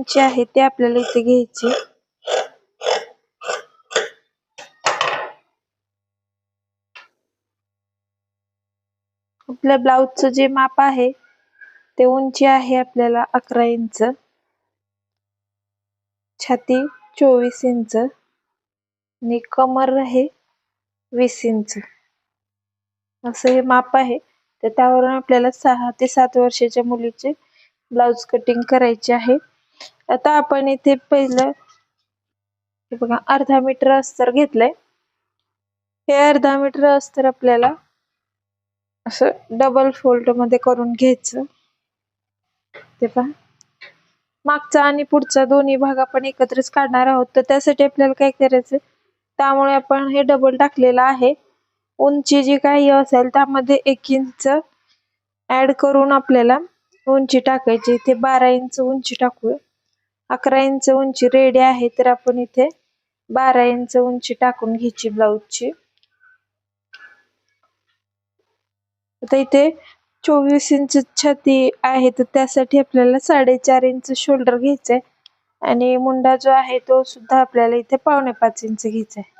उंची आहे ते आपल्याला इथे घ्यायचे. आपल्या ब्लाऊजचं जे माप आहे ते उंची आहे आपल्याला अकरा इंच. छाती चोवीस इंच. आणि कमर आहे वीस इंच. असं हे माप आहे. तर त्यावरून आपल्याला सहा ते सात वर्षाच्या मुलीचे ब्लाउज कटिंग करायचे आहे. आता आपण इथे पहिलं बघा अर्धा मीटर अस्तर घेतलंय. हे अर्धा मीटर अस्तर आपल्याला असं डबल फोल्डमध्ये करून घ्यायचं. ते पहा. मागचा आणि पुढचा दोन्ही भाग आपण एकत्रच काढणार आहोत. तर त्यासाठी आपल्याला काय करायचं? त्यामुळे आपण हे डबल टाकलेलं आहे. उंची जी काही असेल त्यामध्ये एक इंच ऍड करून आपल्याला उंची टाकायची. इथे बारा इंच उंची टाकूया. अकरा इंच उंची रेडी आहे तर आपण इथे बारा इंच उंची टाकून घ्यायची ब्लाऊजची. आता इथे चोवीस इंच छाती आहे तर त्यासाठी आपल्याला साडेचार इंच शोल्डर घ्यायचंय. आणि मुंडा जो आहे तो सुद्धा आपल्याला इथे पावणे पाच इंच घ्यायचा आहे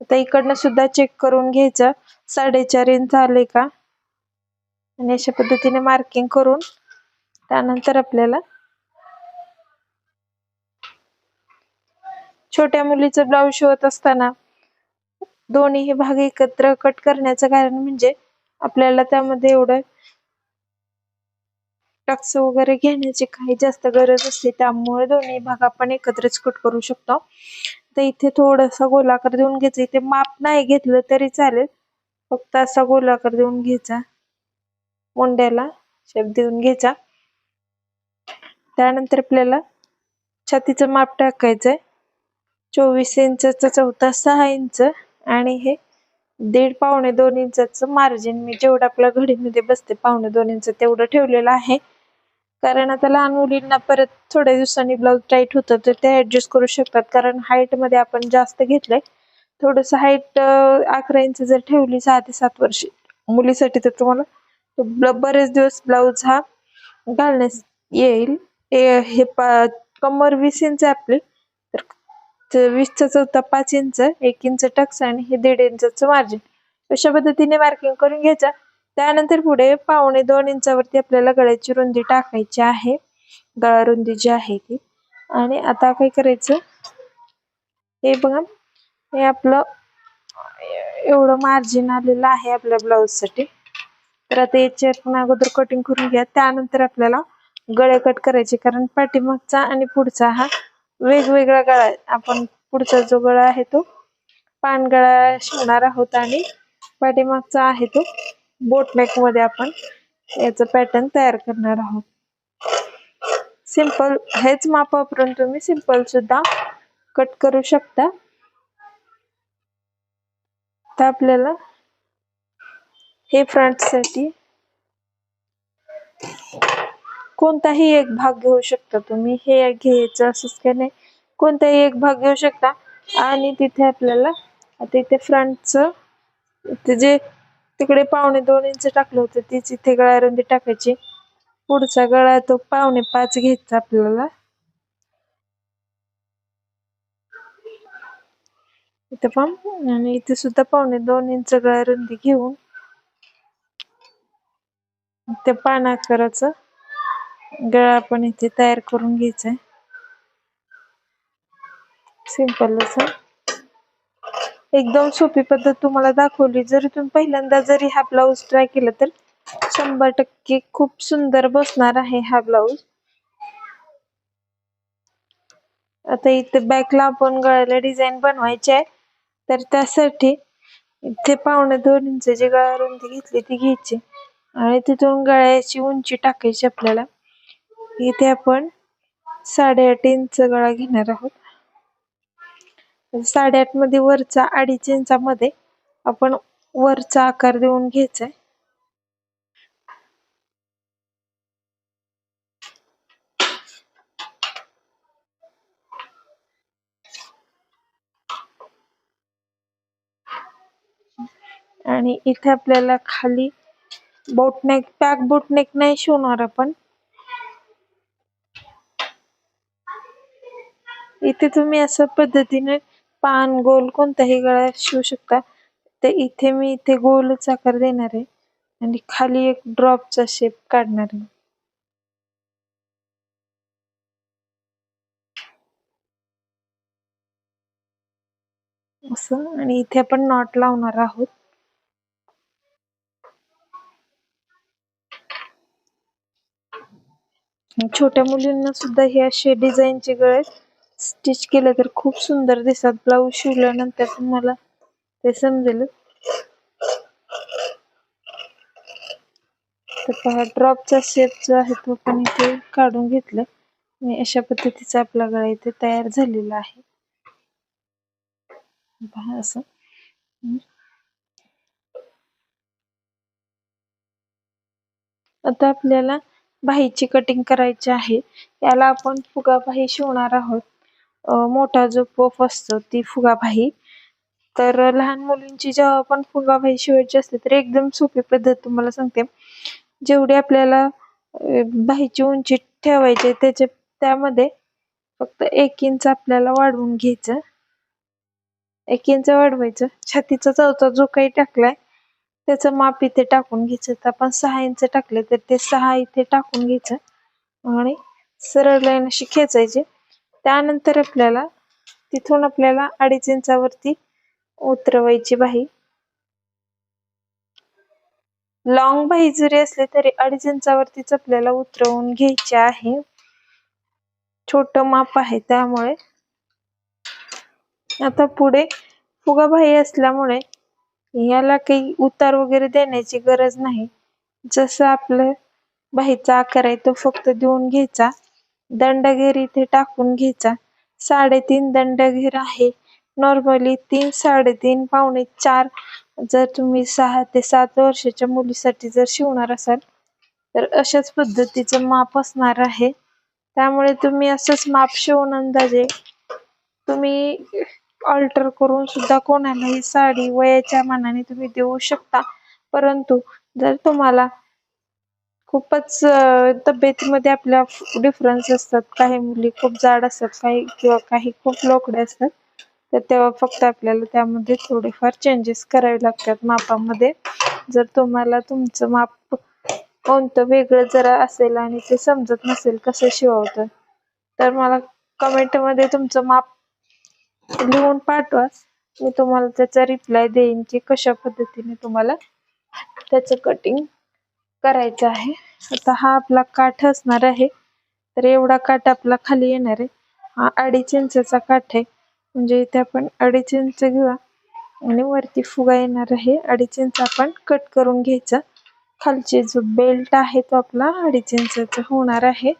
आता इकडनं सुद्धा चेक करून घ्यायचं. साडेचार इंच आले का? आणि अशा पद्धतीने मार्किंग करून त्यानंतर आपल्याला छोट्या मुलीचं ब्लाऊज शिवत असताना दोन्ही भाग एकत्र कट करण्याचं कारण म्हणजे आपल्याला त्यामध्ये एवढं टक्स वगैरे घेण्याची काही जास्त गरज असते. त्यामुळे दोन्ही भाग आपण एकत्रच कट करू शकतो. तर इथे थोडासा गोलाकार देऊन घ्यायचा. इथे माप नाही घेतलं तरी चालेल. फक्त असा गोलाकार देऊन घ्यायचा. मुंड्याला शेप देऊन घ्यायचा. त्यानंतर आपल्याला छातीचं माप टाकायचंय. चोवीस इंचचा चौथा सहा इंच आणि हे दीड पावणे दोन इंचाचं मार्जिन मी जेवढं आपल्या घडीमध्ये बसते पावणे दोन इंच तेवढं ठेवलेलं आहे. कारण आता लहान मुलींना परत थोड्या दिवसांनी ब्लाऊज टाईट होतं तर ते ऍडजस्ट करू शकतात. कारण हाईटमध्ये आपण जास्त घेतलंय. थोडस हाईट अकरा इंच जर ठेवली सहा ते सात वर्षी मुलीसाठी तर तुम्हाला बरेच दिवस ब्लाऊज हा घालण्यास येईल. हे कमर वीस इंच आपली. वीसचा चौथा पाच इंच एक इंच टक्स आणि हे दीड इंचच मार्जिन अशा पद्धतीने मार्किंग करून घ्यायचा. त्यानंतर पुढे पावणे दोन इंचावरती आपल्याला गळ्याची रुंदी टाकायची आहे. गळा रुंदी जी आहे ती. आणि आता काय करायचं? हे बघा. हे आपलं एवढं मार्जिन आलेलं आहे आपल्या ब्लाऊजसाठी. तर आता याची आपण अगोदर कटिंग करून घ्या. त्यानंतर आपल्याला गळे कट करायचे. कारण पाठीमागचा आणि पुढचा हा वेगवेगळा गळा आपण पुढचा जो गळा आहे तो पानगळा शिवणार आहोत आणि पाठीमागचा आहे तो बोटनेकमध्ये आपण याचा पॅटर्न तयार करणार आहोत. सिंपल हेच माप वापरून तुम्ही सिंपल सुद्धा कट करू शकता. तर आपल्याला हे फ्रंटसाठी कोणताही एक भाग घेऊ शकता तुम्ही. हे घ्यायचं असंच काही नाही? कोणताही एक भाग घेऊ शकता. आणि तिथे आपल्याला आता इथे फ्रंटचं ते जे तिकडे पावणे दोन इंच टाकलं होतं तीच इथे गळा रुंदी टाकायची. पुढचा गळा तो पावणे पाच घ्यायचा आपल्याला. इथे पण आणि इथे सुद्धा पावणे दोन इंच गळा रुंदी घेऊन ते पानाकराचं गळा आपण इथे तयार करून घ्यायचा आहे. सिंपल असं. एकदम सोपी पद्धत तुम्हाला दाखवली. जरी तुम्ही पहिल्यांदा जरी हा ब्लाऊज ट्राय केला तर शंभर टक्के खूप सुंदर बसणार आहे हा ब्लाऊज आता इथे बॅकला आपण गळ्याला डिझाईन बनवायची आहे. तर त्यासाठी इथे पावणे दोन इंच जी गळा रुंदी घेतली ती घ्यायची. आणि तिथून गळ्याची उंची टाकायची आपल्याला. इथे आपण साडेआठ इंच गळा घेणार आहोत. साडेआठमध्ये वरचा अडीच इंचामध्ये आपण वरचा आकार देऊन घ्यायचा आणि इथे आपल्याला खाली बोटनेक पॅक बोटनेक नाही शिवणार आपण. इथे तुम्ही असं पद्धतीने पान गोल कोणताही गळा शिवू शकता. तर इथे मी इथे गोलच आकार देणार आहे. आणि खाली एक ड्रॉपचा शेप काढणार आहे. असं. आणि इथे आपण नॉट लावणार आहोत. छोट्या मुलींना सुद्धा हे असे डिझाईनचे गळे स्टिच केलं तर खूप सुंदर दिसतात. ब्लाऊज शिवल्यानंतर तुम्हाला ते समजेल तर पहा ड्रॉपचा शेप जो आहे तो पण इथे काढून घेतलं. आणि अशा पद्धतीचा आपला गळा इथे तयार झालेला आहे. पहा असं. आता आपल्याला भाईची कटिंग करायची आहे. याला आपण फुगा भाई शिवणार आहोत. मोठा जो पफ असतो ती फुगाबाई तर लहान मुलींची जेव्हा आपण फुगाबाई शिवायची असते तर एकदम सोपी पद्धत तुम्हाला सांगते. जेवढी आपल्याला बाईची उंची ठेवायची त्याच्या त्यामध्ये फक्त एक इंच आपल्याला वाढवून घ्यायचं. एक इंच वाढवायचं. छातीचा चौथा जो काही टाकलाय त्याचं माप इथे टाकून घ्यायचं. तर आपण सहा इंच टाकले तर ते सहा इथे टाकून घ्यायचं. आणि सरळ लाईन अशी खेचायची. त्यानंतर आपल्याला तिथून आपल्याला अडीच इंचावरती उतरवायची बाही. लॉंग बाही जरी असली तरी अडीच इंचावरतीच आपल्याला उतरवून घ्यायची आहे. छोट माप आहे त्यामुळे. आता पुढे फुगा बाही असल्यामुळे याला काही उतार वगैरे देण्याची गरज नाही. जसं आपलं बाहीचा आकार आहे तो फक्त देऊन घ्यायचा. दंडघेर इथे टाकून घ्यायचा. साडेतीन दंडघेर आहे. नॉर्मली तीन साडेतीन पावणे चार जर तुम्ही सहा ते सात वर्षाच्या मुलीसाठी जर शिवणार असाल तर अशाच पद्धतीचं माप असणार आहे. त्यामुळे तुम्ही असंच माप शिवून अंदाजे तुम्ही ऑल्टर करून सुद्धा कोणालाही साडी वयाच्या मानाने तुम्ही देऊ शकता. परंतु जर तुम्हाला खूपच तब्येतीमध्ये आपल्या डिफरन्स असतात. काही मुली खूप जाड असतात काही किंवा काही खूप लोकडे असतात. तर तेव्हा फक्त आपल्याला त्यामध्ये थोडेफार चेंजेस करावे लागतात मापामध्ये. जर तुम्हाला तुमचं माप कोणतं वेगळं जरा असेल आणि ते समजत नसेल कसं शिववतं तर मला कमेंटमध्ये तुमचं माप लिहून पाठवा. मी तुम्हाला त्याचा रिप्लाय देईन की कशा पद्धतीने तुम्हाला त्याचं कटिंग करायचं आहे. आता हा आपला काठ असणार आहे. तर एवढा काठ आपला खाली येणार आहे. हा अडीच इंचा काठ आहे. म्हणजे इथे आपण अडीच इंच घेऊया. आणि वरती फुगा येणार आहे. अडीच इंच आपण कट करून घ्यायचा. खालचे जो बेल्ट आहे तो आपला अडीच इंचाचा होणार आहे.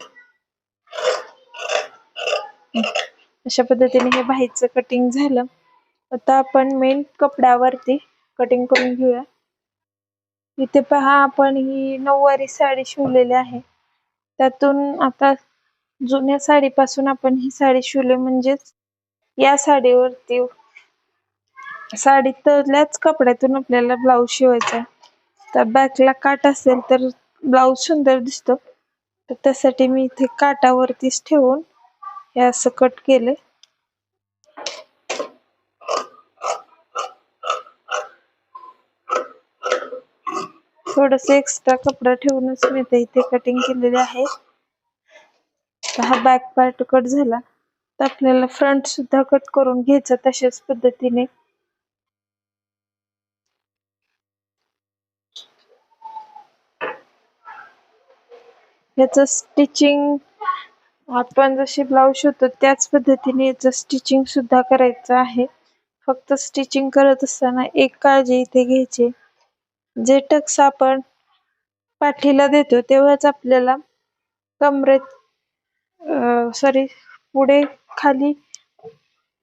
अशा पद्धतीने हे बाहीचं कटिंग झालं. आता आपण मेन कपड्यावरती कटिंग करून घेऊया. इथे पहा आपण ही नऊवारी साडी शिवलेली आहे. त्यातून आता जुन्या साडीपासून आपण ही साडी शिवली म्हणजेच या साडीवरती साडीतल्याच कपड्यातून आपल्याला ब्लाऊज शिवायचा त्या तर बॅकला काट असेल तर ब्लाऊज सुंदर दिसतो. तर त्यासाठी मी इथे काटावरतीच ठेवून हे असं कट केले थोडस एक्स्ट्रा कपडा ठेवूनच मी ते इथे कटिंग केलेले आहे. हा बॅक पार्ट कट झाला. तर आपल्याला फ्रंट सुद्धा कट करून घ्यायचा तशाच पद्धतीने. याच स्टिचिंग आपण जशी ब्लाऊज शिवतो त्याच पद्धतीने याचं स्टिचिंग सुद्धा करायचं आहे. फक्त स्टिचिंग करत असताना एक काळजी इथे घ्यायची. जे टक्स आपण पाठीला देतो तेव्हाच आपल्याला कमरेत सॉरी पुढे खाली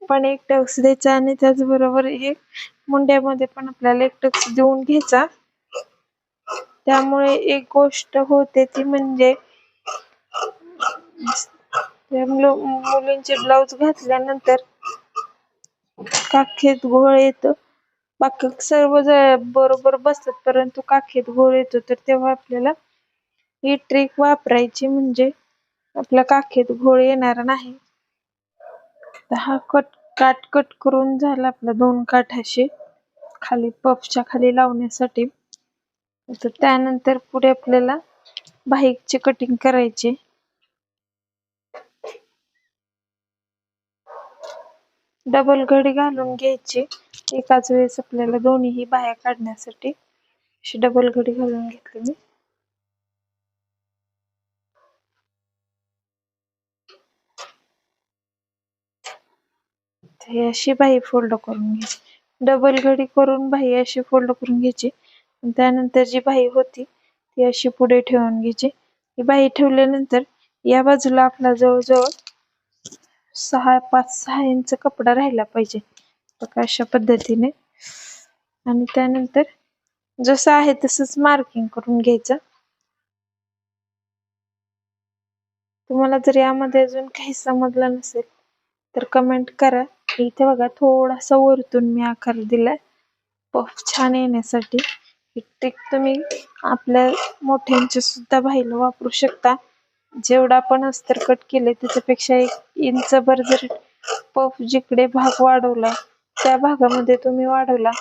पण एक टक्स द्यायचा आणि त्याचबरोबर हे मुंड्यामध्ये पण आपल्याला एक टक्स देऊन घ्यायचा. त्यामुळे एक गोष्ट होते ती म्हणजे मुलींचे ब्लाऊज घातल्यानंतर काखेत घोळ येतो. बाकी सर्व ज- बरोबर बसतात परंतु काखेत घोळ येतो तर तेव्हा आपल्याला ही ट्रिक वापरायची म्हणजे आपल्या काखेत घोळ येणार नाही. हा कट काट कट करून झाला आपला दोन काठाशी खाली पफच्या खाली लावण्यासाठी. तर त्यानंतर पुढे आपल्याला बाईकची कटिंग करायची. डबल घडी घालून घ्यायची. एकाच वेळेस आपल्याला दोन्हीही बाया काढण्यासाठी अशी डबल घडी घालून घेतली मी. हे अशी बाही फोल्ड करून घ्यायची. डबल घडी करून बाही अशी फोल्ड करून घ्यायची. आणि त्यानंतर जी बाही होती ती अशी पुढे ठेवून घ्यायची. ही बाही ठेवल्यानंतर या बाजूला आपला जवळजवळ सहा पाच सहा इंच कपडा राहिला पाहिजे. बघा अशा पद्धतीने. आणि त्यानंतर जसं आहे तसंच मार्किंग करून घ्यायचं. तुम्हाला जर यामध्ये अजून काही समजलं नसेल तर कमेंट करा. इथे बघा थोडासा वरतून मी आकार दिलाय. पफ छान येण्यासाठी. ही ट्रिक तुम्ही आपल्या मोठ्यांचे सुद्धा बाहेर वापरू शकता. जेवढा आपण अस्तर कट केले त्याच्यापेक्षा एक इंच भर जर पफ जिकडे भाग वाढवलाय त्या भागामध्ये तुम्ही वाढवला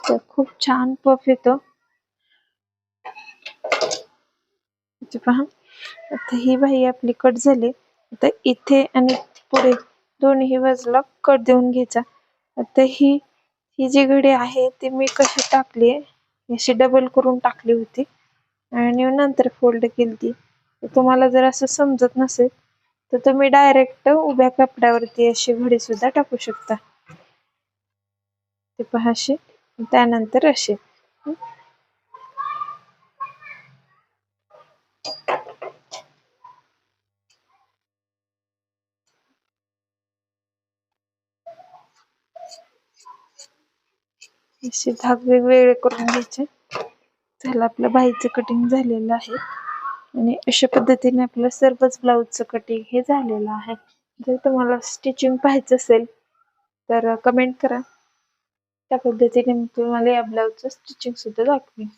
तर खूप छान पफ येतो. पहा. आता ही बाई आपली कट झाली. आता इथे आणि पुढे दोन्ही बाजूला कट देऊन घ्यायचा. आता ही ही जी घडी आहे ती मी कशी टाकली आहे? अशी डबल करून टाकली होती. आणि नंतर फोल्ड केली ती तुम्हाला जर असं समजत नसेल तर तुम्ही डायरेक्ट उभ्या कपड्यावरती अशी घडी सुद्धा टाकू शकता. ते पहा अशी त्यानंतर असे. असे धाग वेगवेगळे करून घ्यायचे. झालं आपलं बाईचं कटिंग झालेलं आहे. आणि अशा पद्धतीने आपलं सर्वच ब्लाऊजचं कटिंग हे झालेलं आहे. जर तुम्हाला स्टिचिंग पाहायचं असेल तर कमेंट करा. त्या पद्धतीने मी तुम्हाला या ब्लाऊजचं स्टिचिंग सुद्धा दाखवेन